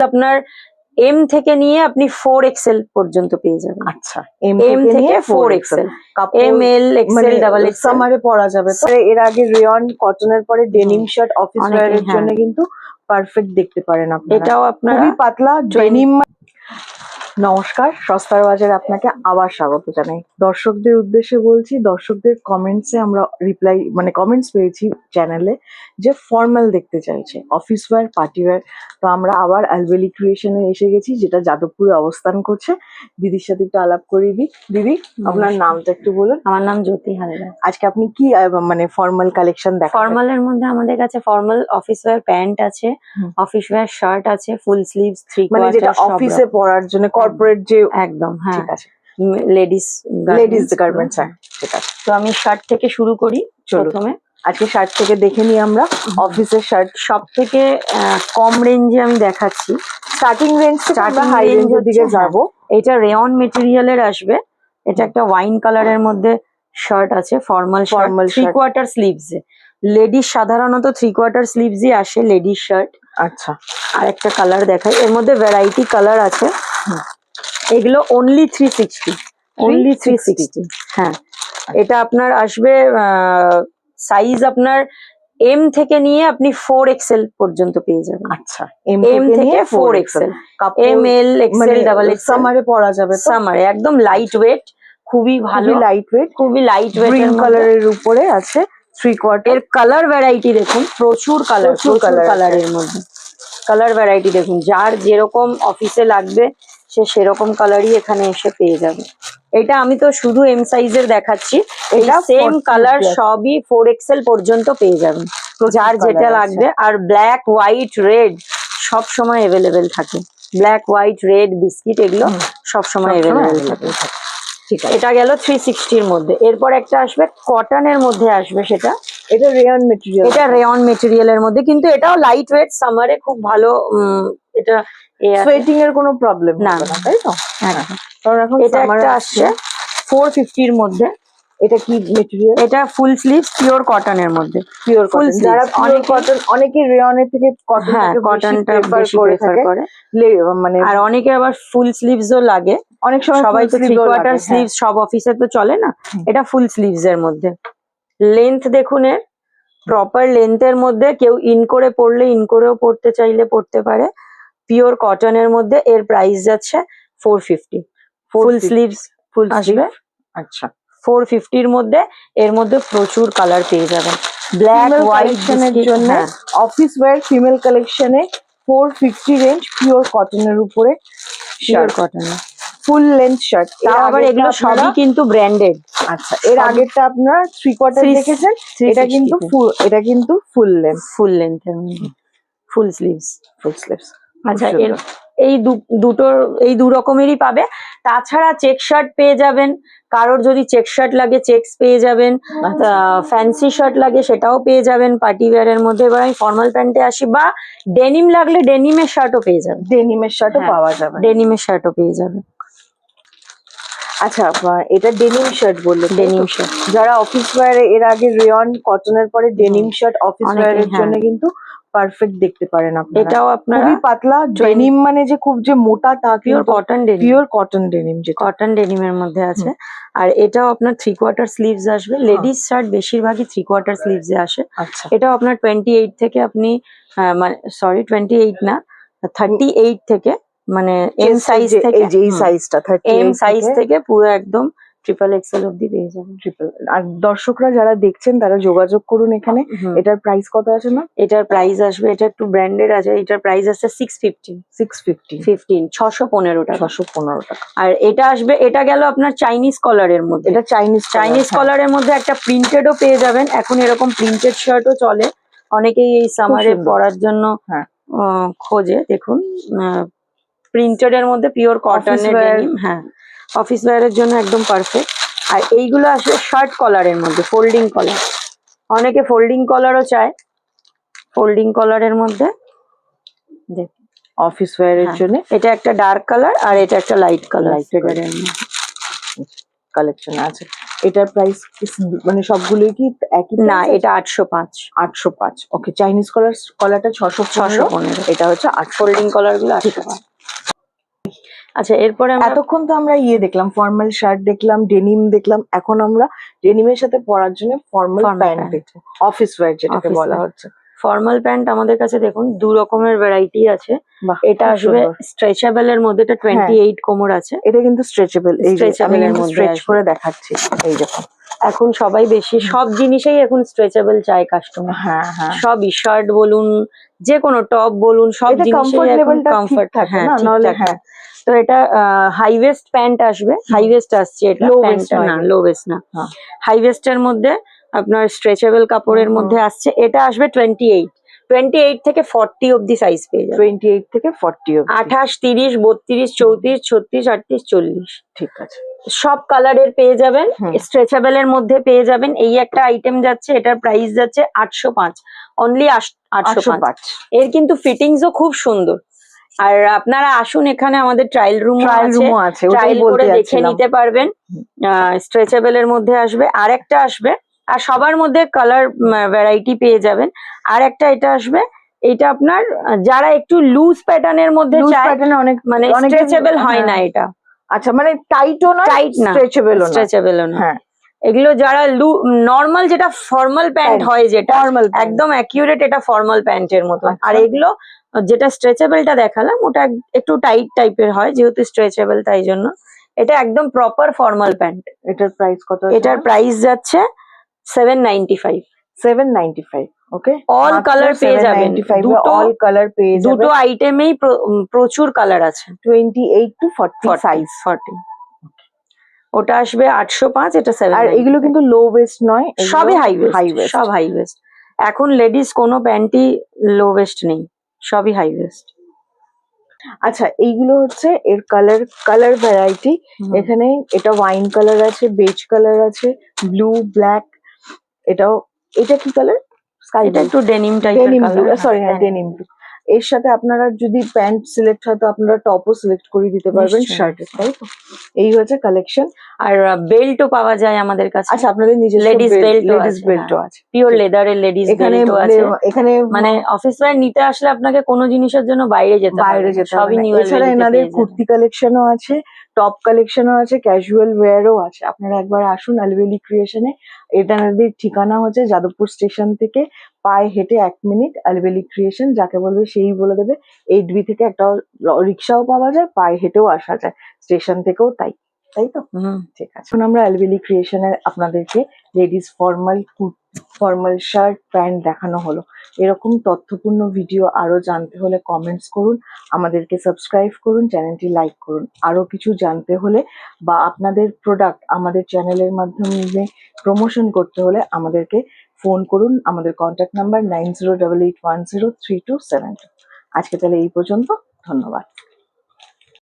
আপনার এম থেকে নিয়ে আপনি ফোর এক্সেল পর্যন্ত পেয়ে যাবেন। আচ্ছা এম থেকে four XL M L XL double X সামারে পরা যাবে। এর আগে রিয়ন কটনের পরে ডেনিম শার্ট অফিস ওয়্যারের। জন্য কিন্তু পারফেক্ট দেখতে পারেন আপনি এটাও আপনার খুবই পাতলা ডেনিম নমস্কার সস্তার বাজারে আপনাকে আবার স্বাগত জানাই। দর্শকদের উদ্দেশ্যে বলছি দর্শকদের কমেন্টসে আমরা রিপ্লাই মানে কমেন্টস পেয়েছি চ্যানেলে যে ফর্মাল দেখতে চাইছে অফিস ওয়্যার পার্টি ওয়্যার তো আমরা আবার অ্যালবেলি ক্রিয়েশনে এসে গেছি যেটা যাদবপুরে অবস্থান করছে। দিদির সাথে একটু আলাপ করিয়ে দিই। দিদি আপনার নামটা একটু বলুন। আমার নাম জ্যোতি হালদার। আজকে আপনি কি মানে ফর্মাল কালেকশন দেখাবেন? ফর্মালের মধ্যে আমাদের কাছে ফর্মাল অফিস ওয়্যার প্যান্ট আছে অফিস ওয়্যার শার্ট আছে ফুল স্লিভস থ্রি মানে যেটা অফিসে পরার জন্য কর্পোরেট যে একদম হ্যাঁ। ঠিক আছে লেডিস লেডিস গার্মেন্টস হ্যাঁ ঠিক আছে। তো আমি শার্ট থেকে শুরু করি। প্রথমে। আজকে শার্ট থেকে দেখে নিই আমরা অফিসের শার্ট সব থেকে কম রেঞ্জে আমি দেখাচ্ছি। স্টার্টিং রেঞ্জ থেকে হাই রেঞ্জের দিকে যাব। এটা রেয়ন মেটেরিয়ালের আসবে। এটা একটা ওয়াইন কালারের মধ্যে শার্ট আছে formal formal three quarter sleeves ladies সাধারণত থ্রি কোয়ার্টার স্লিভসই আসে লেডিস শার্ট আচ্ছা আর একটা কালার দেখাই। এর মধ্যে ভ্যারাইটি কালার আছে। এগুলো only three sixty only three sixty হ্যাঁ। এটা আপনার আসবে সাইজ আপনার এম থেকে নিয়ে আপনি ফোর এক্সেল পর্যন্ত পেয়ে যাবেন। আচ্ছা এম থেকে four XL M L XL double XL সামারে পরা যাবে সামারে একদম লাইট ওয়েট খুবই ভালো। লাইট ওয়েট খুবই লাইট ওয়েট গ্রিন কালারের উপরে আছে থ্রি কোয়ার্টার এর কালার ভ্যারাইটি দেখুন। প্রচুর কালার প্রচুর কালারের মধ্যে। কালার ভ্যারাইটি দেখুন যার যেরকম অফিসে লাগবে সে সেরকম কালারই এখানে এসে পেয়ে যাবে। এটা আমি তো শুধু এম সাইজের দেখাচ্ছি এটা সেম কালার সবই ফোর এক্সেল পর্যন্ত পেয়ে যাবেন। যার যেটা লাগবে আর ব্ল্যাক হোয়াইট রেড সব সময় অ্যাভেলেবেল থাকে। ব্ল্যাক হোয়াইট রেড বিস্কিট এগুলো সব সময় সবসময় অ্যাভেলেবেল থাকে। ঠিক আছে। এটা গেল থ্রি সিক্সটির মধ্যে। এরপর একটা আসবে কটনের মধ্যে আসবে সেটা। এটা রেয়ন মেটেরিয়াল এটা রেয়ন মেটেরিয়ালের মধ্যে কিন্তু এটাও লাইট ওয়েট সামারে খুব ভালো এটা সোয়েটিং এর কোনো প্রবলেম না। তাই তো? একদম। কারণ এখন এটা একটা আসছে। ফোর ফিফটির মধ্যে এটা কি মেটেরিয়াল এটা ফুল স্লিভ পিওর কটনের মধ্যে। পিওর কটন যারা অনেকে- কটন অনেকে রেয়নের থেকে কটন হ্যাঁ কটনটা বেশি প্রেফার করে মানে আর অনেকে আবার ফুল স্লিভসও লাগে। অনেক সময় সবাই তো থ্রি কোয়ার্টার হ্যাঁ। স্লিভস সব অফিসে তো চলে না। এটা ফুল স্লিভস এর মধ্যে। লেন্থ দেখুন এর। প্রপার লেন্থের মধ্যে কেউ ইন করে পড়লে ইন করেও পড়তে চাইলে পড়তে পারে। পিওর কটনের মধ্যে এর প্রাইস যাচ্ছে four fifty full 450 sleeves full আসবে? আচ্ছা। ফোর ফিফটির মধ্যে এর মধ্যে প্রচুর কালার পেয়ে যাবেন। ব্ল্যাক হোয়াইট কালেকশনের জন্য অফিস ওয়্যার ফিমেল কালেকশনে ফোর ফিফটি রেঞ্জ পিওর কটনের উপরে। Pure shirt cotton full length shirt তাও আবার এগুলো সবই কিন্তু ব্র্যান্ডেড আচ্ছা এর আগেরটা আপনার থ্রি কোয়ার্টার দেখেছেন? এটা কিন্তু ফুল এটা কিন্তু ফুল লেন্থ ফুল মধ্যে। ফুল স্লিভস ফুল স্লিভস আচ্ছা এর এই দুটোর এই দু রকমেরই পাবে। তাছাড়া চেক শার্ট পেয়ে যাবেন। কারোর যদি চেক শার্ট লাগে চেকস পেয়ে যাবেন। আচ্ছা। ফ্যান্সি শার্ট লাগে সেটাও পেয়ে যাবেন। পার্টি ওয়্যারের মধ্যে এবার আমি ফর্মাল প্যান্টে আসি। বা ডেনিম লাগলে ডেনিমের শার্টও পেয়ে যাবেন। ডেনিমের শার্টও হ্যাঁ। পাওয়া যাবে। ডেনিমের শার্টও পেয়ে যাবেন। আচ্ছা এটা ডেনিম শার্ট বললে ডেনিম শার্ট যারা অফিস ওয়্যারে এর আগে রেয়ন কটনের পরে ডেনিম শার্ট অফিস ওয়্যারের হ্যাঁ। জন্য কিন্তু পারফেক্ট দেখতে পারেন আপনারা। এটাও আপনারা খুবই পাতলা ডেনিম মানে যে খুব যে মোটা তা pure cotton denim pure cotton denim যেটা। কটন ডেনিমের মধ্যে আছে। আর এটাও আপনার থ্রি কোয়ার্টার স্লিভস আসবে। লেডিস শার্ট বেশিরভাগই থ্রি কোয়ার্টার স্লিভসে আসে। আচ্ছা। এটাও আপনার টোয়েন্টি এইট থেকে আপনি মানে সরি টোয়েন্টি এইট না থার্টি এইট থেকে মানে এম সাইজ থেকে এই যে এই সাইজটা থার্টি এম সাইজ থেকে পুরো একদম ট্রিপল এক্সেল অব্দি পেয়ে যাবেন। ট্রিপল আর দর্শকরা যারা দেখছেন তারা যোগাযোগ করুন এখানে। এটার প্রাইস কত আছে না এটার প্রাইস আসবে এটা একটু ব্র্যান্ডেড আছে এটার প্রাইস আছে six fifty six fifty fifteen ছশো পনেরো টাকা। ছশো পনেরো টাকা। আর এটা আসবে এটা গেল আপনার চাইনিজ কলারের মধ্যে। এটা চাইনিজ চাইনিজ কলারের মধ্যে একটা প্রিন্টেডও পেয়ে যাবেন। এখন এরকম প্রিন্টেড শার্টও চলে। অনেকেই এই সামারে। পরার জন্য হ্যাঁ। খোঁজে। দেখুন প্রিন্টেড এর মধ্যে পিওর কটনের wear। হ্যাঁ। অফিস ওয়্যারের জন্য একদম পারফেক্ট আর এইগুলো আসবে শার্ট কলারের মধ্যে ফোল্ডিং কলার অনেকে ফোল্ডিং কলারও চায়। ফোল্ডিং কলারের মধ্যে। দেখ অফিস ওয়্যারের। জন্য। এটা একটা ডার্ক কালার আর এটা একটা লাইট কালার Light ফেডারের কালেকশন আছে। এটার প্রাইস মানে সবগুলোই কি একই না এটা আটশো পাঁচ। আটশো পাঁচ। ওকে চাইনিজ কলার কলারটা ছশো ছশো পনেরো। এটা হচ্ছে আট ফোল্ডিং কলারগুলো আটশো পাঁচ। আচ্ছা এরপরে আমরা এতক্ষণ তো আমরা ইয়ে দেখলাম ফর্মাল শার্ট দেখলাম ডেনিম দেখলাম এখন আমরা ডেনিমের সাথে পরার জন্য ফর্মাল প্যান্ট। দেখছি অফিস ওয়্যার যেটাকে বলা হচ্ছে। ফর্মাল প্যান্ট আমাদের কাছে দেখুন দু রকমের ভ্যারাইটি আছে। এটা আসবে স্ট্রেচেবল এর মধ্যে এটা টোয়েন্টি এইট কোমর আছে। এটা কিন্তু স্ট্রেচেবল আমি এর মধ্যে স্ট্রেচ করে দেখাচ্ছি এই দেখো এখন সবাই বেশি সব জিনিসেই এখন স্ট্রেচেবল চায় কাস্টমার হ্যাঁ হ্যাঁ। সবই শার্ট বলুন যে কোনো টপ বলুন সব জিনিসেই এখন level কমফর্ট থাকে হ্যাঁ না? নাহলে হ্যাঁ। তো এটা হাই ওয়েস্ট প্যান্ট আসবে। হাই ওয়েস্ট আসছে এটা waist নয় না। লো ওয়েস্ট না। হ্যাঁ। হাই ওয়েস্টের মধ্যে আপনার স্ট্রেচেবল কাপড়ের মধ্যে আসছে। এটা আসবে টোয়েন্টি এইট টোয়েন্টি এইট থেকে ফর্টি অব্দি সাইজ পেয়ে যাবে। টোয়েন্টি এইট থেকে ফর্টি আঠাশ তিরিশ বত্রিশ চৌত্রিশ ছত্রিশ আটত্রিশ চল্লিশ। ঠিক আছে। সব কালারের পেয়ে যাবেন। স্ট্রেচেবল এর মধ্যে পেয়ে যাবেন। এই একটা আইটেম যাচ্ছে এটার প্রাইস যাচ্ছে আটশো পাঁচ। অনলি আটশো পাঁচ। এর কিন্তু ফিটিংসও খুব সুন্দর। আর আপনারা আসুন এখানে আমাদের ট্রায়াল রুম রুমও আছে। ট্রায়াল করে দেখে নিতে পারবেন। স্ট্রেচেবল এর মধ্যে আসবে আর একটা আসবে। আর সবার মধ্যে কালার ভ্যারাইটি পেয়ে যাবেন। আর একটা এটা আসবে এটা আপনার যারা একটু লুজ প্যাটার্নের মধ্যে লুজ চায় প্যাটার্নে অনেক মানে স্ট্রেচেবল হয় না হ্যাঁ। এটা। আচ্ছা মানে টাইটও নয় টাইট না স্ট্রেচেবলও না স্ট্রেচেবলও না হ্যাঁ। এগুলো যারা লু নর্মাল যেটা ফর্মাল প্যান্ট হয় যেটা একদম অ্যাকিউরেট এটা ফর্মাল প্যান্টের মতো আচ্ছা। আর এগুলো যেটা স্ট্রেচেবলটা দেখালাম ওটা একটু টাইট টাইপের হয় যেহেতু স্ট্রেচেবল তাই জন্য। এটা একদম প্রপার ফর্মাল প্যান্ট এটার প্রাইস কত এটার প্রাইস যাচ্ছে seven ninety five seven ninety five okay পেয়ে যাবেন। দুটো- অল কালার পেয়ে দুটো আইটেমেই প্রচুর কালার আছে। Twenty eight to forty size forty ওটা আসবে আটশো পাঁচ এটা সেভেন আর এগুলো কিন্তু লো ওয়েস্ট নয় সবই হাই ওয়েস্ট সব হাই ওয়েস্ট এখন লেডিস কোনো প্যান্টই লো ওয়েস্ট নেই। সবই হাই ওয়েস্ট আচ্ছা এইগুলো হচ্ছে এর কালার কালার ভ্যারাইটি এখানে এটা ওয়াইন কালার আছে বেজ কালার আছে ব্লু ব্ল্যাক এটাও এটা কি কালার স্কাই এটা একটু ডেনিম টাইপের কালার সরি হ্যাঁ ডেনিম ব্লু এর সাথে আপনারা যদি প্যান্ট সিলেক্ট হয় তো আপনারা টপও সিলেক্ট করে দিতে পারবেন। শার্টের তাই তো? এই হচ্ছে কালেকশন আর বেল্টও পাওয়া যায় আমাদের কাছে। আচ্ছা আপনাদের নিজের Ladies বেল্ট লেডিস বেল্টও আছে পিওর লেদারের লেডিস এখানে বেল্টও আছে। এখানে মানে অফিস ওয়্যার নিতে আসলে আপনাকে কোনো জিনিসের জন্য বাইরে যেতে বাইরে। যেতে হবে সবই নিউ এছাড়া এনাদের কুর্তি কালেকশনও আছে টপ কালেকশনও আছে ক্যাজুয়াল ওয়্যারও আছে। আপনারা একবার আসুন আলবেলি ক্রিয়েশনে এটা এনাদের ঠিকানা হচ্ছে যাদবপুর স্টেশন থেকে পায়ে হেঁটে এক মিনিট অ্যালবেলি ক্রিয়েশন যাকে বলবে সেই বলে দেবে। এইট বি থেকে একটা রিক্সাও পাওয়া যায় পায়ে হেঁটেও আসা যায়। স্টেশন থেকেও তাই তাই তো? ঠিক আছে। এখন আমরা অ্যালবেলি ক্রিয়েশনের আপনাদেরকে ladies formal formal shirt pant দেখানো হলো। এরকম তথ্যপূর্ণ ভিডিও আরও জানতে হলে কমেন্টস করুন আমাদেরকে সাবস্ক্রাইব করুন চ্যানেলটি লাইক করুন। আরও কিছু জানতে হলে বা আপনাদের প্রোডাক্ট আমাদের চ্যানেলের মাধ্যমে প্রমোশন করতে হলে আমাদেরকে ফোন করুন, আমাদের contact number nine zero double eight one zero three two seven two আজকে তাহলে এই পর্যন্ত, ধন্যবাদ।